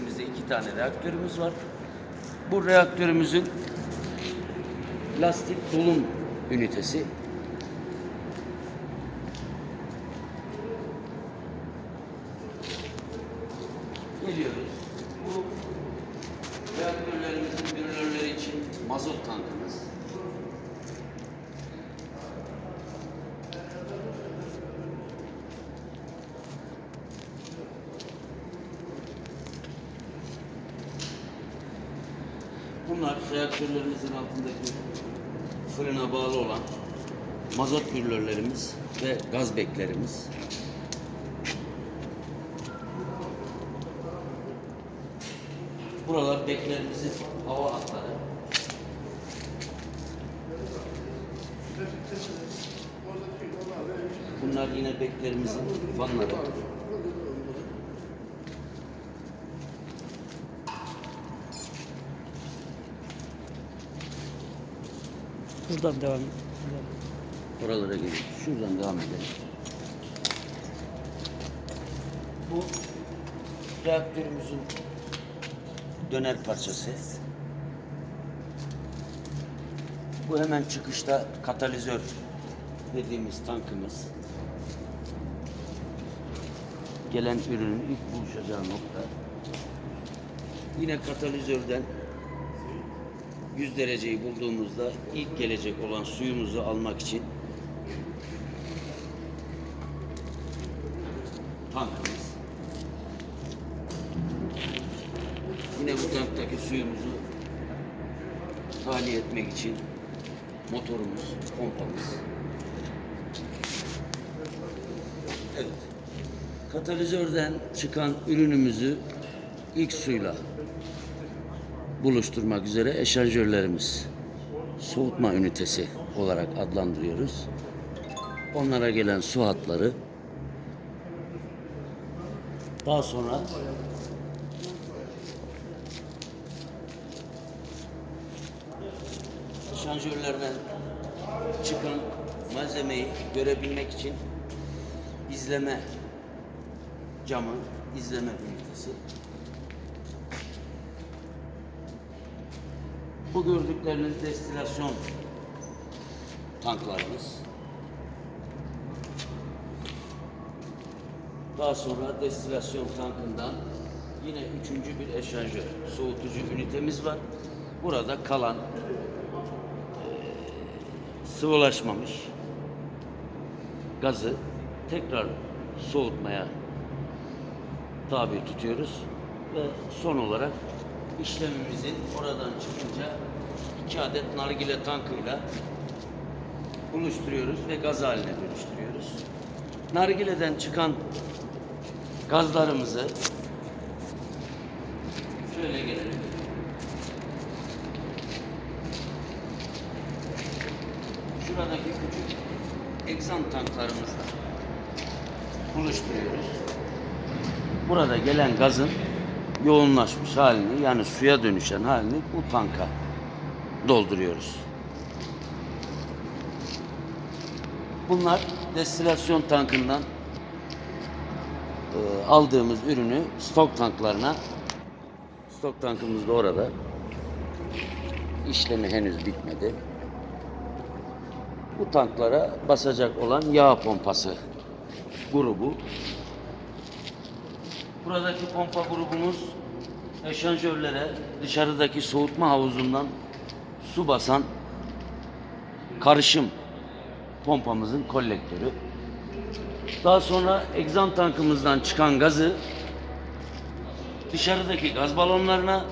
ünitemizde iki tane reaktörümüz var. Bu reaktörümüzün lastik dolum ünitesi. Geliyoruz. Bu reaktörlerimizin bürülörleri için mazot tankımız. Bunlar reaktörlerimizin altındaki fırına bağlı olan mazot bürülörlerimiz ve gaz beklerimiz. Buralar beklerimizin hava hatları. Bunlar yine beklerimizin fanları. Buradan devam et. Oralara gelin. Şuradan devam edelim. Bu reaktörümüzün döner parçası. Bu hemen çıkışta katalizör dediğimiz tankımız. Gelen ürünün ilk buluşacağı nokta. Yine katalizörden 100 dereceyi bulduğumuzda ilk gelecek olan suyumuzu almak için tankımız. Yine bu tanktaki suyumuzu tahliye etmek için motorumuz, pompamız. Evet. Katalizörden çıkan ürünümüzü ilk suyla buluşturmak üzere eşarjörlerimiz soğutma ünitesi olarak adlandırıyoruz. Onlara gelen su hatları daha sonra şanjörlerden çıkan malzemeyi görebilmek için izleme camı, izleme ünitesi. Bu gördükleriniz destilasyon tanklarımız. Daha sonra destilasyon tankından yine üçüncü bir eşanjör, soğutucu ünitemiz var. Burada kalan eee, sıvılaşmamış gazı tekrar soğutmaya tabi tutuyoruz ve son olarak işlemimizin oradan çıkınca iki adet nargile tankıyla buluşturuyoruz ve gaz haline dönüştürüyoruz. Nargileden çıkan gazlarımızı şöyle gelelim. Şuradaki küçük egzan tanklarımızla buluşturuyoruz. Burada gelen gazın yoğunlaşmış halini yani suya dönüşen halini bu tanka dolduruyoruz. Bunlar destilasyon tankından e, aldığımız ürünü stok tanklarına stok tankımız da orada. İşlemi henüz bitmedi. Bu tanklara basacak olan yağ pompası grubu Buradaki pompa grubumuz eşanjörlere dışarıdaki soğutma havuzundan su basan karışım pompamızın kolektörü. Daha sonra egzan tankımızdan çıkan gazı dışarıdaki gaz balonlarına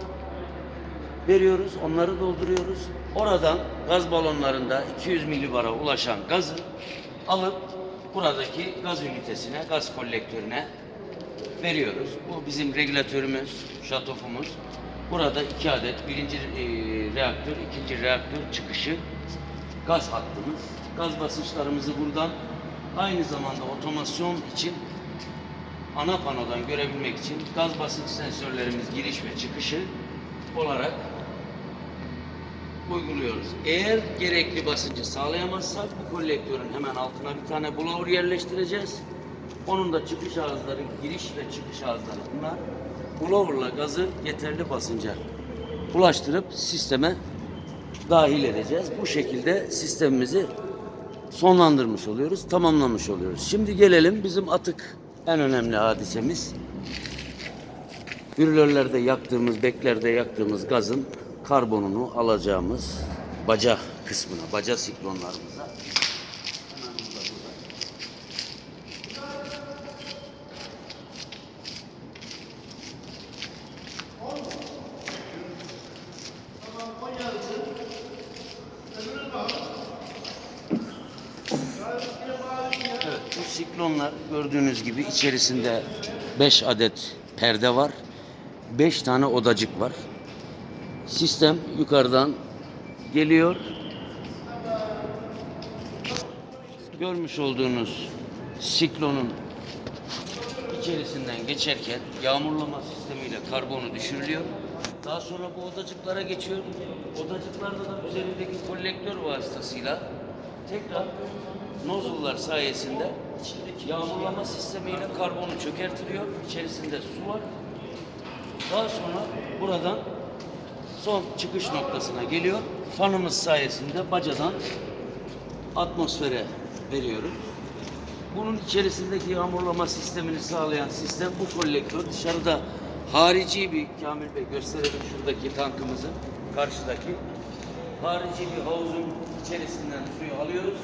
veriyoruz, onları dolduruyoruz. Oradan gaz balonlarında 200 milibara ulaşan gazı alıp buradaki gaz ünitesine, gaz kolektörüne veriyoruz. Bu bizim regülatörümüz, şatofumuz. Burada iki adet birinci e, reaktör, ikinci reaktör çıkışı gaz hattımız. Gaz basınçlarımızı buradan aynı zamanda otomasyon için ana panodan görebilmek için gaz basınç sensörlerimiz giriş ve çıkışı olarak uyguluyoruz. Eğer gerekli basıncı sağlayamazsak bu kolektörün hemen altına bir tane blower yerleştireceğiz. Onun da çıkış ağızları, giriş ve çıkış ağızları bunlar. blower'la gazı yeterli basınca ulaştırıp sisteme dahil edeceğiz. Bu şekilde sistemimizi sonlandırmış oluyoruz, tamamlamış oluyoruz. Şimdi gelelim bizim atık en önemli hadisemiz. Ürlörlerde yaktığımız, beklerde yaktığımız gazın karbonunu alacağımız baca kısmına, baca siklonlarımıza. Siklonlar gördüğünüz gibi içerisinde 5 adet perde var. 5 tane odacık var. Sistem yukarıdan geliyor. Görmüş olduğunuz siklonun içerisinden geçerken yağmurlama sistemiyle karbonu düşürülüyor. Daha sonra bu odacıklara geçiyor. Odacıklarda da üzerindeki kolektör vasıtasıyla tekrar nozullar sayesinde yağmurlama sistemiyle karbonu çökertiliyor. İçerisinde su var. Daha sonra buradan son çıkış noktasına geliyor. Fanımız sayesinde bacadan atmosfere veriyoruz. Bunun içerisindeki yağmurlama sistemini sağlayan sistem bu kolektör. Dışarıda harici bir Kamil Bey gösterelim şuradaki tankımızı karşıdaki. Harici bir havuzun içerisinden suyu alıyoruz.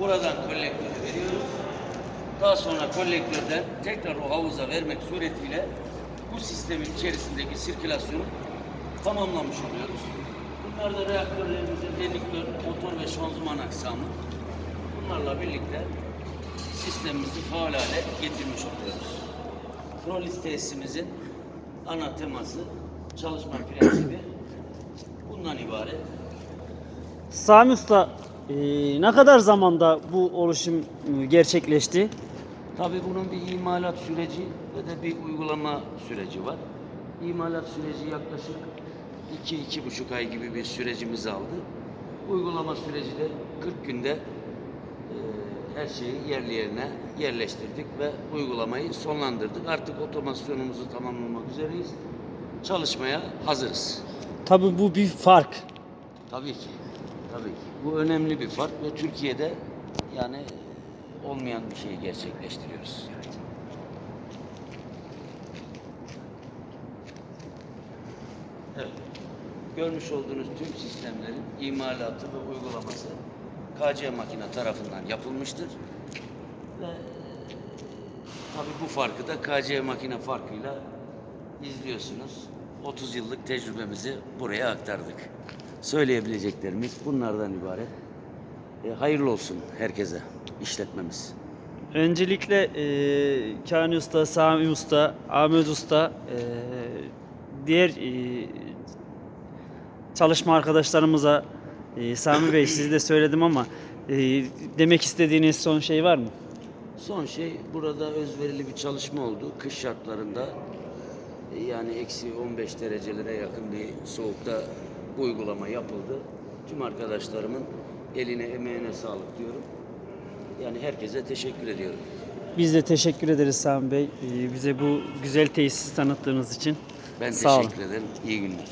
Buradan kolektöre veriyoruz. Daha sonra kolektörden tekrar o havuza vermek suretiyle bu sistemin içerisindeki sirkülasyonu tamamlamış oluyoruz. Bunlar da reaktörlerimizin redüktör, motor ve şanzıman aksamı. Bunlarla birlikte sistemimizi faal hale getirmiş oluyoruz. Frolis tesisimizin ana teması, çalışma prensibi bundan ibaret. Sami Usta e, ne kadar zamanda bu oluşum e, gerçekleşti? Tabii bunun bir imalat süreci ve de bir uygulama süreci var. İmalat süreci yaklaşık 2-2,5 ay gibi bir sürecimiz aldı. Uygulama süreci de 40 günde e, her şeyi yerli yerine yerleştirdik ve uygulamayı sonlandırdık. Artık otomasyonumuzu tamamlamak üzereyiz. Çalışmaya hazırız. Tabii bu bir fark. Tabii ki. Tabii ki. Bu önemli bir fark ve Türkiye'de yani olmayan bir şeyi gerçekleştiriyoruz. Evet. Görmüş olduğunuz tüm sistemlerin imalatı ve uygulaması KC makine tarafından yapılmıştır. Ve tabii bu farkı da KC makine farkıyla izliyorsunuz. 30 yıllık tecrübemizi buraya aktardık. Söyleyebileceklerimiz bunlardan ibaret. E, hayırlı olsun herkese işletmemiz. Öncelikle e, Kani Usta, Sami Usta, Ahmet Usta, e, diğer e, çalışma arkadaşlarımıza e, Sami Bey siz de söyledim ama e, demek istediğiniz son şey var mı? Son şey burada özverili bir çalışma oldu. Kış şartlarında yani eksi 15 derecelere yakın bir soğukta bu uygulama yapıldı. Tüm arkadaşlarımın eline emeğine sağlık diyorum. Yani herkese teşekkür ediyorum. Biz de teşekkür ederiz Sami Bey. e, bize bu güzel tesisi tanıttığınız için. Ben Sağ olun. teşekkür ederim. İyi günler.